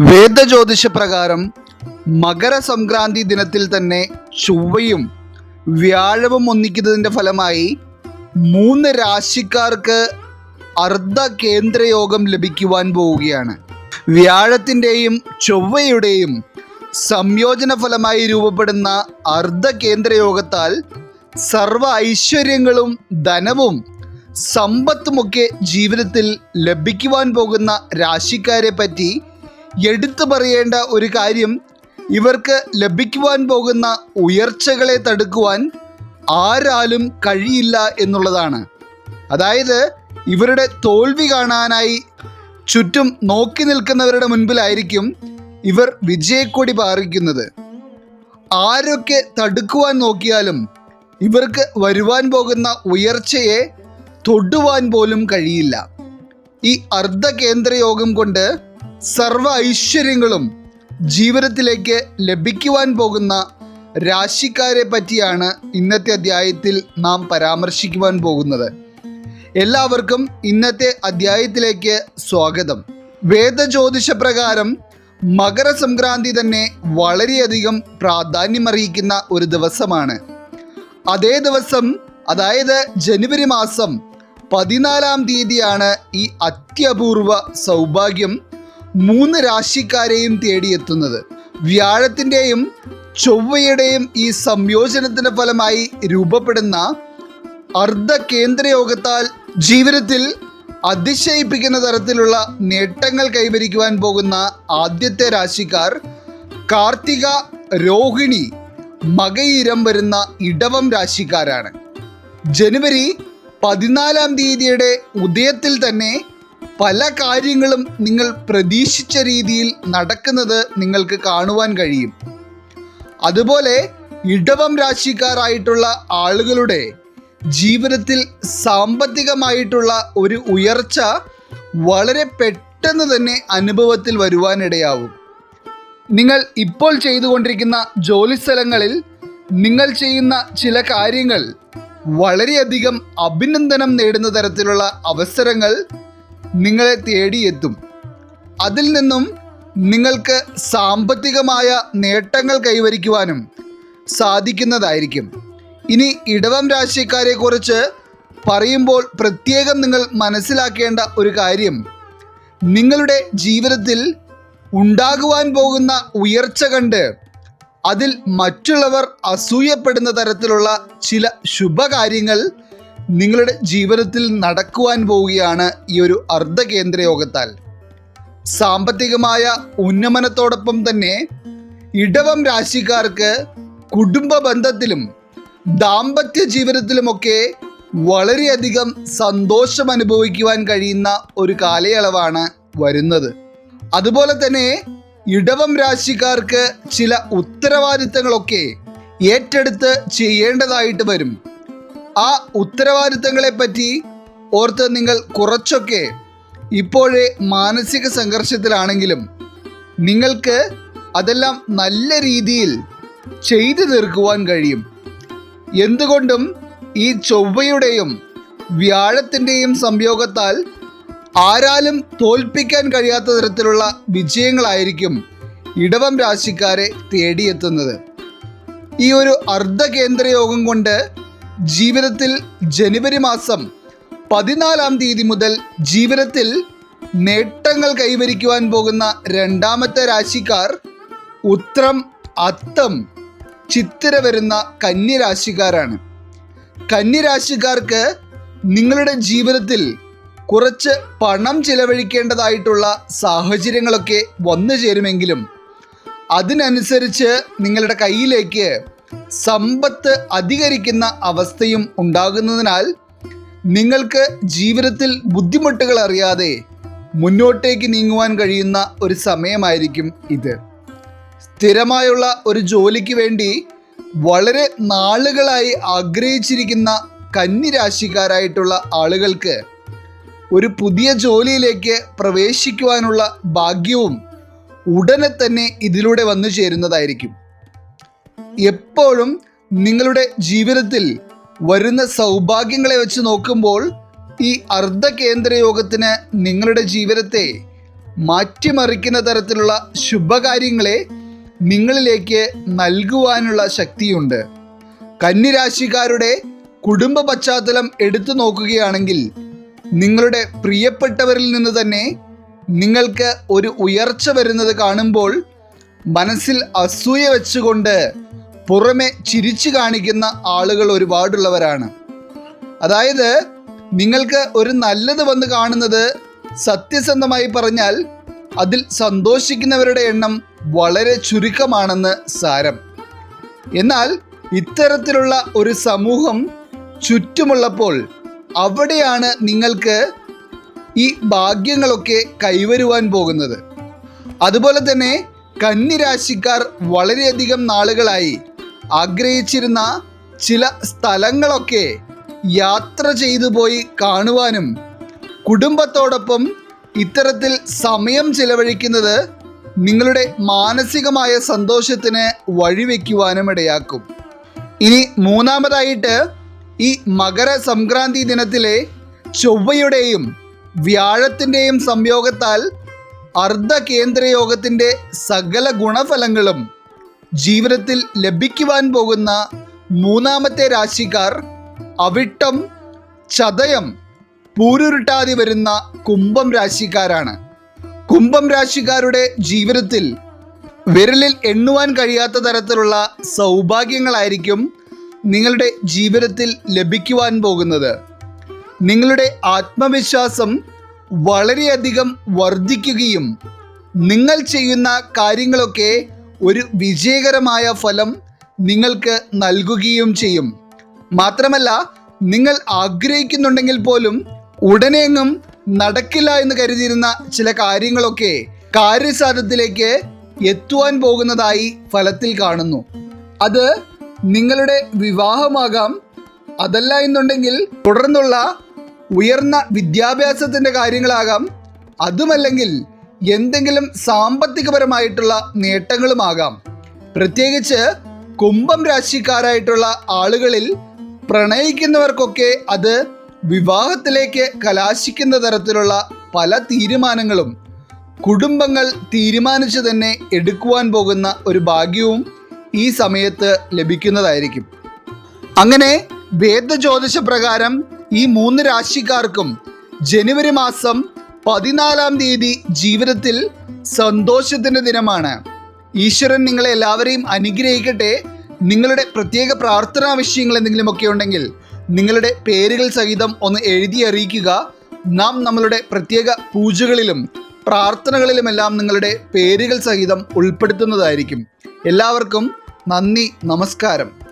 വേദജ്യോതിഷ പ്രകാരം മകരസംക്രാന്തി ദിനത്തിൽ തന്നെ ചൊവ്വയും വ്യാഴവും ഒന്നിക്കുന്നതിന്റെ ഫലമായി മൂന്ന് രാശിക്കാർക്ക് അർദ്ധ കേന്ദ്രയോഗം ലഭിക്കുവാൻ പോവുകയാണ്. വ്യാഴത്തിന്റെയും ചൊവ്വയുടെയും സംയോജന ഫലമായി രൂപപ്പെടുന്ന അർദ്ധ കേന്ദ്രയോഗത്താൽ സർവ ഐശ്വര്യങ്ങളും ധനവും സമ്പത്തുമൊക്കെ ജീവിതത്തിൽ ലഭിക്കുവാൻ പോകുന്ന രാശിക്കാരെ പറ്റി എടുത്തു പറയേണ്ട ഒരു കാര്യം ഇവർക്ക് ലഭിക്കുവാൻ പോകുന്ന ഉയർച്ചകളെ തടുക്കുവാൻ ആരാലും കഴിയില്ല എന്നുള്ളതാണ്. അതായത് ഇവരുടെ തോൽവി കാണാനായി ചുറ്റും നോക്കി നിൽക്കുന്നവരുടെ മുൻപിലായിരിക്കും ഇവർ വിജയക്കൊടി പാറിക്കുന്നത്. ആരൊക്കെ തടുക്കുവാൻ നോക്കിയാലും ഇവർക്ക് വരുവാൻ പോകുന്ന ഉയർച്ചയെ തൊടുവാൻ പോലും കഴിയില്ല. ഈ അർദ്ധ കേന്ദ്രയോഗം കൊണ്ട് സർവ ഐശ്വര്യങ്ങളും ജീവിതത്തിലേക്ക് ലഭിക്കുവാൻ പോകുന്ന രാശിക്കാരെ പറ്റിയാണ് ഇന്നത്തെ അധ്യായത്തിൽ നാം പരാമർശിക്കുവാൻ പോകുന്നത്. എല്ലാവർക്കും ഇന്നത്തെ അധ്യായത്തിലേക്ക് സ്വാഗതം. വേദജ്യോതിഷ പ്രകാരം മകരസംക്രാന്തി തന്നെ വളരെയധികം പ്രാധാന്യമറിയിക്കുന്ന ഒരു ദിവസമാണ്. അതേ ദിവസം അതായത് ജനുവരി മാസം പതിനാലാം തീയതിയാണ് ഈ അത്യപൂർവ സൗഭാഗ്യം മൂന്ന് രാശിക്കാരെയും തേടിയെത്തുന്നത്. വ്യാഴത്തിന്റെയും ചൊവ്വയുടെയും ഈ സംയോജനത്തിന്റെ ഫലമായി രൂപപ്പെടുന്ന അർദ്ധ കേന്ദ്രയോഗത്താൽ ജീവിതത്തിൽ അതിശയിപ്പിക്കുന്ന തരത്തിലുള്ള നേട്ടങ്ങൾ കൈവരിക്കുവാൻ പോകുന്ന ആദ്യത്തെ രാശിക്കാർ കാർത്തിക രോഹിണി മകയിരം വരുന്ന ഇടവം രാശിക്കാരാണ്. ജനുവരി പതിനാലാം തീയതിയുടെ ഉദയത്തിൽ തന്നെ പല കാര്യങ്ങളും നിങ്ങൾ പ്രതീക്ഷിച്ച രീതിയിൽ നടക്കുന്നത് നിങ്ങൾക്ക് കാണുവാൻ കഴിയും. അതുപോലെ ഇടവം രാശിക്കാരായിട്ടുള്ള ആളുകളുടെ ജീവിതത്തിൽ സാമ്പത്തികമായിട്ടുള്ള ഒരു ഉയർച്ച വളരെ പെട്ടെന്ന് തന്നെ അനുഭവത്തിൽ വരുവാനിടയാവും. നിങ്ങൾ ഇപ്പോൾ ചെയ്തുകൊണ്ടിരിക്കുന്ന ജോലി സ്ഥലങ്ങളിൽ നിങ്ങൾ ചെയ്യുന്ന ചില കാര്യങ്ങൾ വളരെയധികം അഭിനന്ദനം നേടുന്ന തരത്തിലുള്ള അവസരങ്ങൾ നിങ്ങളെ തേടിയെത്തും. അതിൽ നിന്നും നിങ്ങൾക്ക് സാമ്പത്തികമായ നേട്ടങ്ങൾ കൈവരിക്കുവാനും സാധിക്കുന്നതായിരിക്കും. ഇനി ഇടവം രാശിക്കാരെ കുറിച്ച് പറയുമ്പോൾ പ്രത്യേകം നിങ്ങൾ മനസ്സിലാക്കേണ്ട ഒരു കാര്യം. നിങ്ങളുടെ ജീവിതത്തിൽ ഉണ്ടാകുവാൻ പോകുന്ന ഉയർച്ച കണ്ട് അതിൽ മറ്റുള്ളവർ അസൂയപ്പെടുന്ന തരത്തിലുള്ള ചില ശുഭകാര്യങ്ങൾ നിങ്ങളുടെ ജീവിതത്തിൽ നടക്കുവാൻ പോവുകയാണ് ഈ ഒരു അർദ്ധ കേന്ദ്ര യോഗത്താൽ. സാമ്പത്തികമായ ഉന്നമനത്തോടൊപ്പം തന്നെ ഇടവം രാശിക്കാർക്ക് കുടുംബ ബന്ധത്തിലും ദാമ്പത്യ ജീവിതത്തിലുമൊക്കെ വളരെയധികം സന്തോഷം അനുഭവിക്കുവാൻ കഴിയുന്ന ഒരു കാലയളവാണ് വരുന്നത്. അതുപോലെ തന്നെ ഇടവം രാശിക്കാർക്ക് ചില ഉത്തരവാദിത്തങ്ങളൊക്കെ ഏറ്റെടുത്ത് ചെയ്യേണ്ടതായിട്ട് വരും. ആ ഉത്തരവാദിത്തങ്ങളെ പറ്റി ഓർത്ത് നിങ്ങൾ കുറച്ചൊക്കെ ഇപ്പോഴേ മാനസിക സംഘർഷത്തിലാണെങ്കിലും നിങ്ങൾക്ക് അതെല്ലാം നല്ല രീതിയിൽ ചെയ്തു തീർക്കുവാൻ കഴിയും. എന്തുകൊണ്ടും ഈ ചൊവ്വയുടെയും വ്യാഴത്തിന്റെയും സംയോഗത്താൽ ആരാലും തോൽപ്പിക്കാൻ കഴിയാത്ത തരത്തിലുള്ള വിജയങ്ങളായിരിക്കും ഇടവം രാശിക്കാരെ തേടിയെത്തുന്നത്. ഈ ഒരു അർദ്ധ കേന്ദ്ര യോഗം കൊണ്ട് ജീവിതത്തിൽ ജനുവരി മാസം പതിനാലാം തീയതി മുതൽ ജീവിതത്തിൽ നേട്ടങ്ങൾ കൈവരിക്കുവാൻ പോകുന്ന രണ്ടാമത്തെ രാശിക്കാർ ഉത്രം അത്തം ചിത്തിര വരുന്ന കന്യരാശിക്കാരാണ്. കന്യരാശിക്കാർക്ക് നിങ്ങളുടെ ജീവിതത്തിൽ കുറച്ച് പണം ചിലവഴിക്കേണ്ടതായിട്ടുള്ള സാഹചര്യങ്ങളൊക്കെ വന്നു ചേരുമെങ്കിലും അതിനനുസരിച്ച് നിങ്ങളുടെ കയ്യിലേക്ക് സമ്പത്ത് അധികരിക്കുന്ന അവസ്ഥയും ഉണ്ടാകുന്നതിനാൽ നിങ്ങൾക്ക് ജീവിതത്തിൽ ബുദ്ധിമുട്ടുകൾ അറിയാതെ മുന്നോട്ടേക്ക് നീങ്ങുവാൻ കഴിയുന്ന ഒരു സമയമായിരിക്കും ഇത്. സ്ഥിരമായുള്ള ഒരു ജോലിക്ക് വേണ്ടി വളരെ നാളുകളായി ആഗ്രഹിച്ചിരിക്കുന്ന കന്നിരാശിക്കാരായിട്ടുള്ള ആളുകൾക്ക് ഒരു പുതിയ ജോലിയിലേക്ക് പ്രവേശിക്കുവാനുള്ള ഭാഗ്യവും ഉടനെ തന്നെ ഇതിലൂടെ വന്നു ചേരുന്നതായിരിക്കും. എപ്പോഴും നിങ്ങളുടെ ജീവിതത്തിൽ വരുന്ന സൗഭാഗ്യങ്ങളെ വെച്ച് നോക്കുമ്പോൾ ഈ അർദ്ധ കേന്ദ്ര യോഗത്തിന് നിങ്ങളുടെ ജീവിതത്തെ മാറ്റിമറിക്കുന്ന തരത്തിലുള്ള ശുഭകാര്യങ്ങളെ നിങ്ങളിലേക്ക് നൽകുവാനുള്ള ശക്തിയുണ്ട്. കന്നിരാശിക്കാരുടെ കുടുംബ പശ്ചാത്തലം എടുത്തു നോക്കുകയാണെങ്കിൽ നിങ്ങളുടെ പ്രിയപ്പെട്ടവരിൽ നിന്ന് തന്നെ നിങ്ങൾക്ക് ഒരു ഉയർച്ച വരുന്നത് കാണുമ്പോൾ മനസ്സിൽ അസൂയ വെച്ചുകൊണ്ട് പുറമെ ചിരിച്ചു കാണിക്കുന്ന ആളുകൾ ഒരുപാടുള്ളവരാണ്. അതായത് നിങ്ങൾക്ക് ഒരു നല്ലത് വന്ന് കാണുന്നത് സത്യസന്ധമായി പറഞ്ഞാൽ അതിൽ സന്തോഷിക്കുന്നവരുടെ എണ്ണം വളരെ ചുരുക്കമാണെന്ന് സാരം. എന്നാൽ ഇത്തരത്തിലുള്ള ഒരു സമൂഹം ചുറ്റുമുള്ളപ്പോൾ അവിടെയാണ് നിങ്ങൾക്ക് ഈ ഭാഗ്യങ്ങളൊക്കെ കൈവരുവാൻ പോകുന്നത്. അതുപോലെ തന്നെ കന്നിരാശിക്കാർ വളരെയധികം നാളുകളായി ആഗ്രഹിച്ചിരുന്ന ചില സ്ഥലങ്ങളൊക്കെ യാത്ര ചെയ്തു പോയി കാണുവാനും കുടുംബത്തോടൊപ്പം ഇത്തരത്തിൽ സമയം ചിലവഴിക്കുന്നത് നിങ്ങളുടെ മാനസികമായ സന്തോഷത്തിന് വഴിവെക്കുവാനും ഇടയാക്കും ഇനി മൂന്നാമതായിട്ട് ഈ മകര സംക്രാന്തി ദിനത്തിലെ ചൊവ്വയുടെയും വ്യാഴത്തിന്റെയും സംയോഗത്താൽ അർദ്ധ കേന്ദ്രയോഗത്തിന്റെ സകല ഗുണഫലങ്ങളും ജീവിതത്തിൽ ലഭിക്കുവാൻ പോകുന്ന മൂന്നാമത്തെ രാശിക്കാർ അവിട്ടം ചതയം പൂരുരുട്ടാതി വരുന്ന കുംഭം രാശിക്കാരാണ്. കുംഭം രാശിക്കാരുടെ ജീവിതത്തിൽ വിരലിൽ എണ്ണുവാൻ കഴിയാത്ത തരത്തിലുള്ള സൗഭാഗ്യങ്ങളായിരിക്കും നിങ്ങളുടെ ജീവിതത്തിൽ ലഭിക്കുവാൻ പോകുന്നത്. നിങ്ങളുടെ ആത്മവിശ്വാസം വളരെയധികം വർദ്ധിക്കുകയും നിങ്ങൾ ചെയ്യുന്ന കാര്യങ്ങളൊക്കെ ഒരു വിജയകരമായ ഫലം നിങ്ങൾക്ക് നൽകുകയും ചെയ്യും. മാത്രമല്ല നിങ്ങൾ ആഗ്രഹിക്കുന്നുണ്ടെങ്കിൽ പോലും ഉടനെയെങ്ങും നടക്കില്ല എന്ന് കരുതിയിരുന്ന ചില കാര്യങ്ങളൊക്കെ കാര്യസാധ്യത്തിലേക്ക് എത്തുവാൻ പോകുന്നതായി ഫലത്തിൽ കാണുന്നു. അത് നിങ്ങളുടെ വിവാഹമാകാം. അതല്ല എന്നുണ്ടെങ്കിൽ തുടർന്നുള്ള ഉയർന്ന വിദ്യാഭ്യാസത്തിന്റെ കാര്യങ്ങളാകാം. അതുമല്ലെങ്കിൽ എന്തെങ്കിലും സാമ്പത്തികപരമായിട്ടുള്ള നേട്ടങ്ങളുമാകാം. പ്രത്യേകിച്ച് കുംഭം രാശിക്കാരായിട്ടുള്ള ആളുകളിൽ പ്രണയിക്കുന്നവർക്കൊക്കെ അത് വിവാഹത്തിലേക്ക് കലാശിക്കുന്ന തരത്തിലുള്ള പല തീരുമാനങ്ങളും കുടുംബങ്ങൾ തീരുമാനിച്ചു തന്നെ എടുക്കുവാൻ പോകുന്ന ഒരു ഭാഗ്യവും ഈ സമയത്ത് ലഭിക്കുന്നതായിരിക്കും. അങ്ങനെ വേദജ്യോതിഷ പ്രകാരം ഈ മൂന്ന് രാശിക്കാർക്കും ജനുവരി മാസം പതിനാലാം തീയതി ജീവിതത്തിൽ സന്തോഷത്തിന്റെ ദിനമാണ്. ഈശ്വരൻ നിങ്ങളെ എല്ലാവരെയും അനുഗ്രഹിക്കട്ടെ. നിങ്ങളുടെ പ്രത്യേക പ്രാർത്ഥനാ വിഷയങ്ങൾ എന്തെങ്കിലുമൊക്കെ ഉണ്ടെങ്കിൽ നിങ്ങളുടെ പേരുകൾ സഹിതം ഒന്ന് എഴുതി അറിയിക്കുക. നാം നമ്മളുടെ പ്രത്യേക പൂജകളിലും പ്രാർത്ഥനകളിലുമെല്ലാം നിങ്ങളുടെ പേരുകൾ സഹിതം ഉൾപ്പെടുത്തുന്നതായിരിക്കും. എല്ലാവർക്കും നന്ദി നമസ്കാരം.